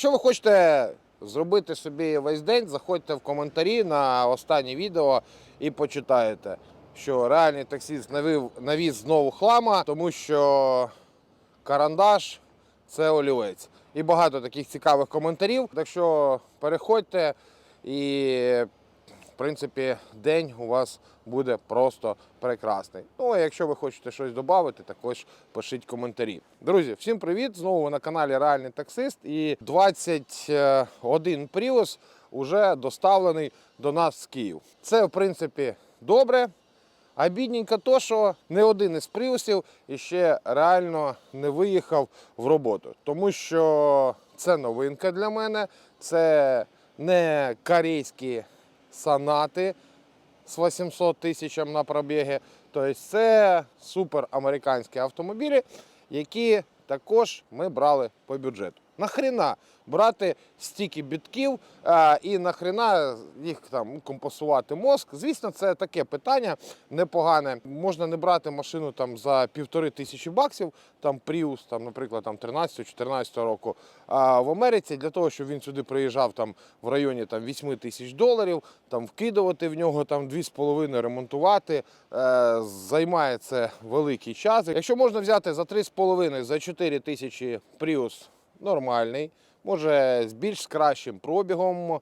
Якщо ви хочете зробити собі весь день, заходьте в коментарі на останнє відео і почитаєте, що реальний таксіст навів, навіз знову хлама, тому що карандаш це олівець. І багато таких цікавих коментарів. Так що переходьте і, принципі, день у вас буде просто прекрасний. Ну, а якщо ви хочете щось додати, також пишіть коментарі. Друзі, всім привіт! Знову ви на каналі Реальний таксист. І 21 Prius вже доставлений до нас з Київ. Це, в принципі, добре. А бідненько то, що не один із приусів іще реально не виїхав в роботу. Тому що це новинка для мене, це не корейські санати з 800 тисячам на пробіги. Тобто це супер американські автомобілі, які також ми брали по бюджету. Нахрена брати стільки бітків а, і нахрена їх там компасувати мозк? Звісно, це таке питання непогане. Можна не брати машину там за півтори тисячі баксів, там Prius, там, наприклад, там 13-14 року. А в Америці для того, щоб він сюди приїжджав там в районі там 8 тисяч доларів, там вкидувати в нього там 2,5 ремонтувати. Е, займає це великий час. Якщо можна взяти за 3,5, за 4 тисячі Prius нормальний, може з більш кращим пробігом.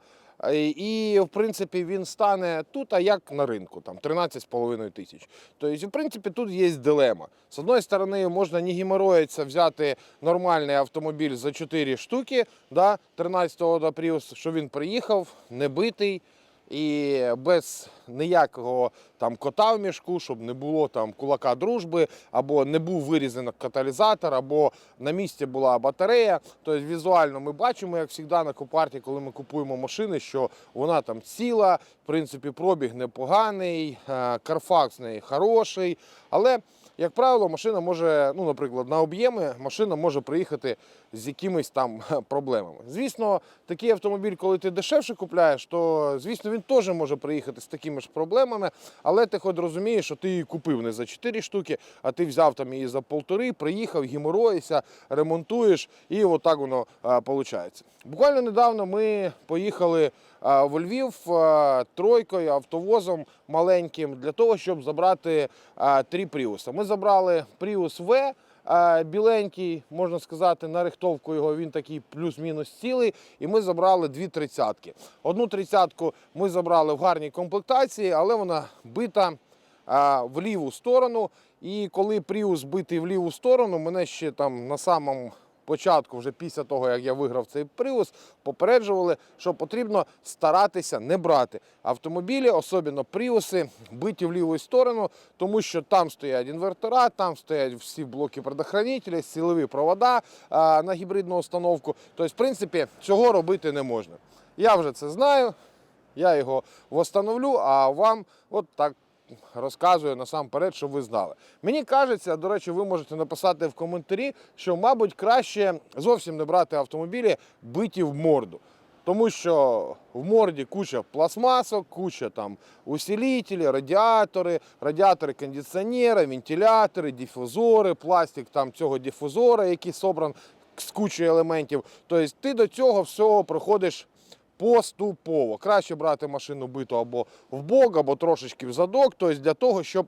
І, в принципі, він стане тут, а як на ринку, там 13,5 тисяч. Тобто, в принципі, тут є дилема. З одної сторони, можна не геморроїться взяти нормальний автомобіль за 4 штуки, да, 13-го до Prius, що він приїхав, не битий. І без ніякого там кота в мішку, щоб не було там кулака дружби, або не був вирізаний каталізатор, або на місці була батарея. Тобто візуально ми бачимо, як завжди на купарті, коли ми купуємо машини, що вона там ціла, в принципі, пробіг непоганий, е, карфакс в неї хороший. Але, як правило, машина може, ну, наприклад, на об'єми машина може приїхати з якимись там проблемами. Звісно, такий автомобіль, коли ти дешевше купляєш, то звісно він теж може приїхати з такими ж проблемами, але ти хоч розумієш, що ти її купив не за 4 штуки, а ти взяв там її за полтори, приїхав, геморроїшся, ремонтуєш, і отак воно виходить. Буквально недавно ми поїхали в Львів тройкою, автовозом маленьким для того, щоб забрати три Пріуса. Ми забрали Prius V. а, Біленький, можна сказати, на рихтовку його він такий плюс-мінус цілий. І ми забрали дві тридцятки. Одну тридцятку ми забрали в гарній комплектації, але вона бита в ліву сторону. І коли пріус битий в ліву сторону, мене ще там на самому початку, вже після того, як я виграв цей Prius, попереджували, що потрібно старатися не брати автомобілі, особливо Prius, биті в ліву сторону, тому що там стоять інвертора, там стоять всі блоки предохранителя, силові провода на гібридну установку. Тобто, в принципі, цього робити не можна. Я вже це знаю, я його встановлю, а вам от так розказую насамперед, щоб ви знали. Мені кажеться, до речі, ви можете написати в коментарі, що, мабуть, краще зовсім не брати автомобілі биті в морду. Тому що в морді куча пластмасок, куча там усилителі, радіатори, радіатори кондиціонера, вентилятори, дифузори, пластик там цього дифузора, який собран з кучою елементів. Тобто ти до цього всього проходиш поступово. Краще брати машину биту або в бок, або трошечки в задок, тобто для того, щоб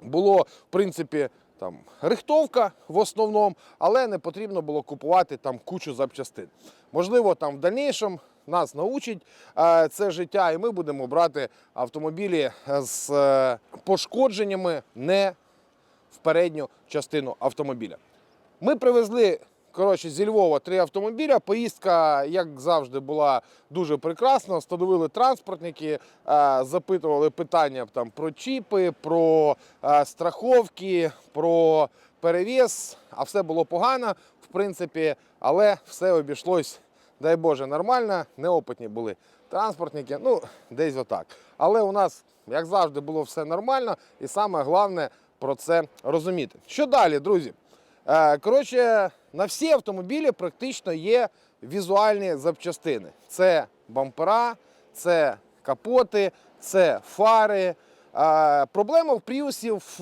було, в принципі, там рихтовка в основному, але не потрібно було купувати там кучу запчастин. Можливо, там в дальнішому нас научить е, це життя, і ми будемо брати автомобілі з е, пошкодженнями не в передню частину автомобіля. Ми привезли коротше, зі Львова три автомобіля. Поїздка, як завжди, була дуже прекрасна. Встановили транспортники, е, запитували питання там, про чіпи, про е, страховки, про перевіз. А все було погано, в принципі, але все обійшлось, дай Боже, нормально. Неопитні були транспортники. Ну, десь отак. Але у нас, як завжди, було все нормально, і саме головне про це розуміти. Що далі, друзі? Е, Коротше, на всі автомобілі практично є візуальні запчастини. Це бампера, це капоти, це фари. Е, Проблема в пріусів,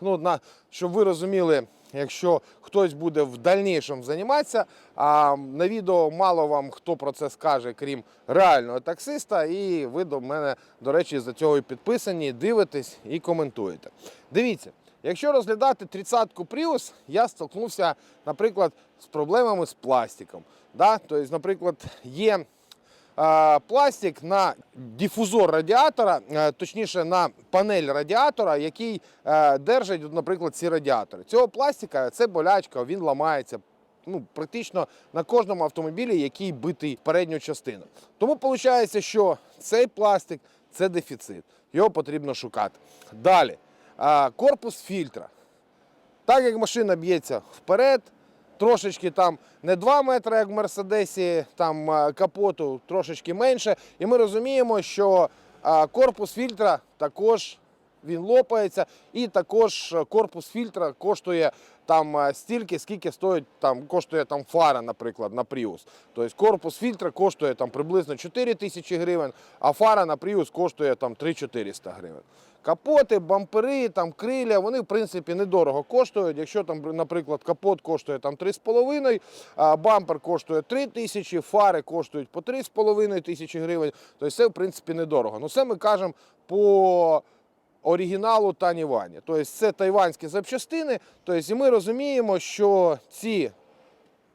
ну, на, щоб ви розуміли, якщо хтось буде в дальнішому займатися. А на відео мало вам хто про це скаже, крім реального таксиста. І ви до мене, до речі, за цього і підписані, дивитесь і коментуєте. Дивіться, якщо розглядати 30-ку Prius, я столкнувся, наприклад, з проблемами з пластиком. Да? Тобто, наприклад, є е, пластик на дифузор радіатора, е, точніше на панель радіатора, який е, держить, наприклад, ці радіатори. Цього пластика це болячка, він ламається. Ну, практично на кожному автомобілі, який битий передню частину. Тому виходить, що цей пластик це дефіцит. Його потрібно шукати. Далі. Корпус фільтра. Так як машина б'ється вперед, трошечки там не 2 метри, як в Мерседесі, там капоту трошечки менше. І ми розуміємо, що корпус фільтра також він лопається, і також е, корпус фільтра коштує там е, стільки, скільки стоїть там, коштує там фара, наприклад, на Prius. Тобто корпус фільтра коштує там приблизно 4 тисячі гривень, а фара на Prius коштує там 3-400 гривень. Капоти, бампери, там криля, вони в принципі недорого коштують. Якщо там, наприклад, капот коштує там 3,5, бампер коштує 3 тисячі, фари коштують по 3,5 тисячі гривень, то це в принципі недорого. Ну це ми кажемо по оригіналу Танівані. Тобто це тайванські запчастини. Тобто, і ми розуміємо, що ці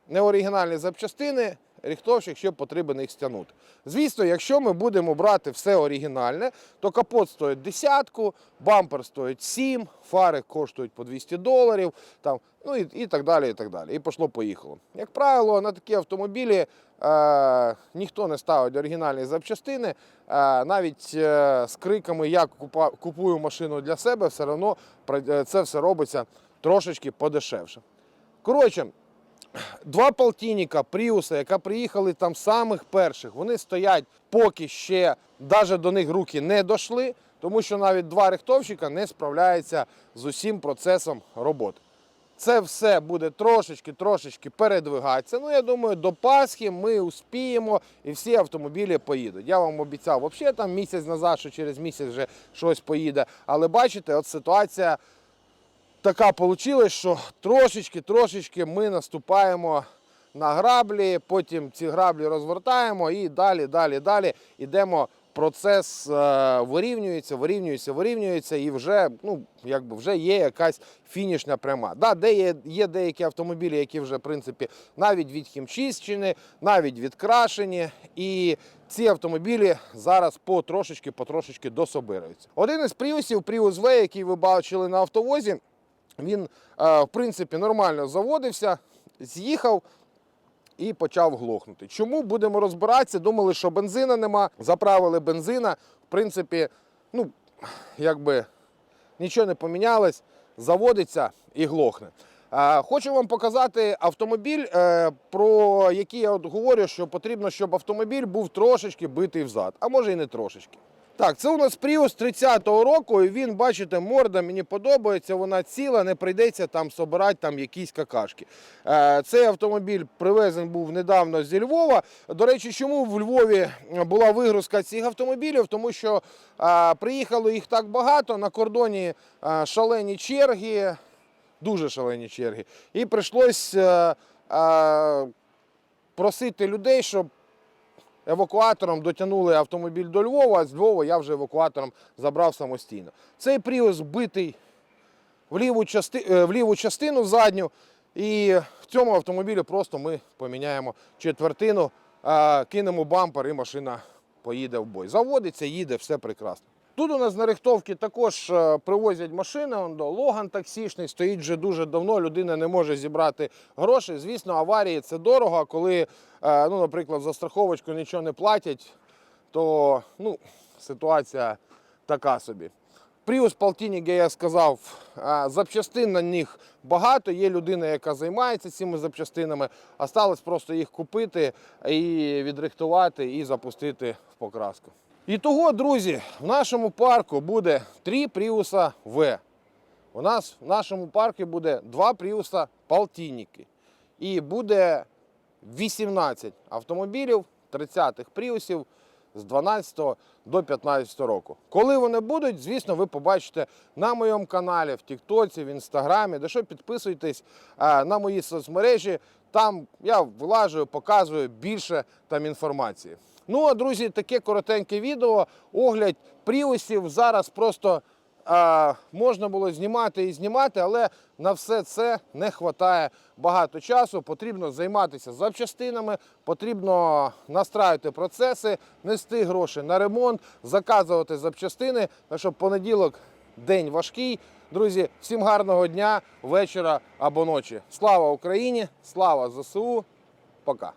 неоригінальні запчастини ріхтовщик ще потрібен їх стягнути. Звісно, якщо ми будемо брати все оригінальне, то капот стоїть десятку, бампер стоїть 7, фари коштують по 200 доларів, там, ну і, і так далі. І так далі. І пішло-поїхало. Як правило, на такі автомобілі е, ніхто не ставить оригінальні запчастини. Е, навіть е, з криками Я купую машину для себе, все одно е, це все робиться трошечки подешевше. Коротше, Два полтинника Пріуса, яка приїхали там самих перших, вони стоять, поки ще навіть до них руки не дійшли, тому що навіть два рихтовщика не справляються з усім процесом роботи. Це все буде трошечки-трошечки передвигатися. Ну, я думаю, до Пасхи ми успіємо і всі автомобілі поїдуть. Я вам обіцяв взагалі там місяць назад, що через місяць вже щось поїде. Але бачите, от ситуація така вийшла, що трошечки-трошечки ми наступаємо на граблі, потім ці граблі розвертаємо і далі, далі, далі йдемо. Процес е, вирівнюється, вирівнюється, вирівнюється, і вже, ну, якби вже є якась фінішна пряма. Да, де є, є деякі автомобілі, які вже в принципі навіть від хімчищені, навіть відкрашені. І ці автомобілі зараз потрошечки, потрошечки дособираються. Один із пріусів, Prius V, який ви бачили на автовозі, він, е, в принципі, нормально заводився, з'їхав і почав глохнути. Чому будемо розбиратися? Думали, що бензина нема. Заправили бензина. В принципі, ну, якби нічого не помінялось, заводиться і глохне. Е, Хочу вам показати автомобіль, е, про який я от говорю, що потрібно, щоб автомобіль був трошечки битий взад, а може і не трошечки. Так, це у нас Prius 30-го року, і він, бачите, морда мені подобається, вона ціла, не прийдеться там собирати там якісь какашки. Е, Цей автомобіль привезен був недавно зі Львова. До речі, чому в Львові була вигрузка цих автомобілів? Тому що е, приїхало їх так багато, на кордоні е, шалені черги, дуже шалені черги. І прийшлося е, просити людей, щоб евакуатором дотягнули автомобіль до Львова, а з Львова я вже евакуатором забрав самостійно. Цей Prius битий в ліву, части... е, в ліву частину задню, і в цьому автомобілі просто ми поміняємо четвертину, кинемо бампер і машина поїде в бой. Заводиться, їде, все прекрасно. Тут у нас на рихтовці також е, привозять машини, Логан таксішний, стоїть вже дуже давно, людина не може зібрати гроші. Звісно, аварії це дорого, а коли, е, ну, наприклад, за страховочку нічого не платять, то ну, ситуація така собі. Prius як я сказав, е, запчастин на них багато. Є людина, яка займається цими запчастинами. Осталось просто їх купити і відрихтувати і запустити в покраску. І того, друзі, в нашому парку буде три Prius V. У нас в нашому парку буде два Prius полтинники. І буде 18 автомобілів 30-х Priusів з 12 до 15 року. Коли вони будуть, звісно, ви побачите на моєму каналі, в Тіктоці, в Інстаграмі, де що підписуйтесь е, на мої соцмережі. Там я вилажую, показую більше там інформації. Ну а друзі, таке коротеньке відео, огляд пріусів. Зараз просто а, можна було знімати і знімати, але на все це не вистачає багато часу. Потрібно займатися запчастинами, потрібно настраювати процеси, нести гроші на ремонт, заказувати запчастини. Так що понеділок день важкий. Друзі, всім гарного дня, вечора або ночі. Слава Україні! Слава ЗСУ! Пока!